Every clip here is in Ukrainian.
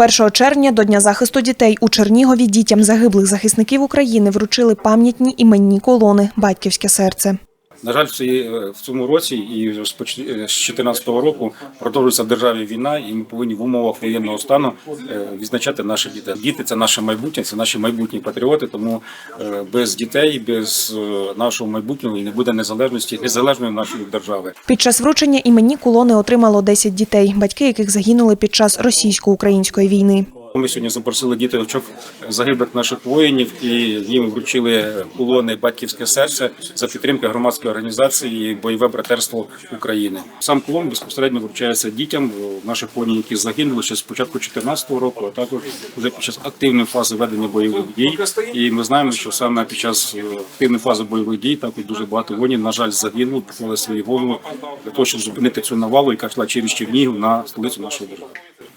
1 червня до Дня захисту дітей у Чернігові дітям загиблих захисників України вручили пам'ятні іменні колони Батьківське серце. На жаль, в в цьому році і з поч- 2014 року продовжується в державі війна, і ми повинні в умовах воєнного стану е, відзначати наших дітей. Діти це наше майбутнє, це наші майбутні патріоти. Тому е, без дітей, без е, нашого майбутнього і не буде незалежності незалежної нашої держави. Під час вручення іменні колони отримало 10 дітей, батьки яких загинули під час російсько-української війни. Ми сьогодні запросили діточок загиблих наших воїнів і їм вручили колони Батьківське серце за підтримки громадської організації Бойове братерство України. Сам колон безпосередньо вручається дітям наших воїнів, які загинули ще з початку 2014 року, а також вже під час активної фази ведення бойових дій. І ми знаємо, що саме під час е, активної фази бойових дій також дуже багато воїнів, на жаль, загинули, поклали свої голови для того, щоб зупинити цю навалу, яка йшла через Чернігів на столицю нашої держави.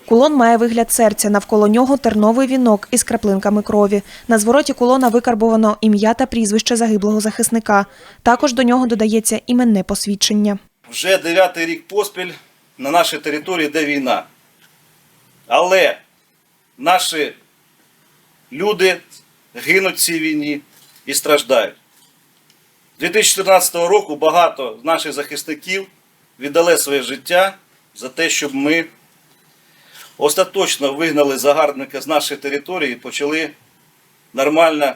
Кулон має вигляд серця. Навколо нього терновий вінок із краплинками крові. На звороті кулона викарбовано ім'я та прізвище загиблого захисника. Також до нього додається іменне посвідчення. Вже дев'ятий рік поспіль на нашій території йде війна. Але наші люди гинуть в цій війні і страждають. 2014 року багато наших захисників віддали своє життя за те, щоб ми остаточно вигнали загарбника з нашої території і почали нормально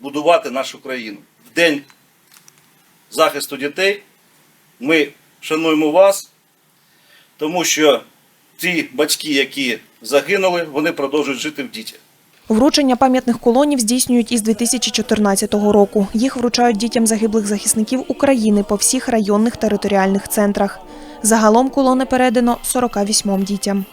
будувати нашу країну. В день захисту дітей ми шануємо вас, тому що ті батьки, які загинули, вони продовжують жити в дітях. Вручення пам'ятних колонів здійснюють із 2014 року. Їх вручають дітям загиблих захисників України по всіх районних територіальних центрах. Загалом колони передано 48 дітям.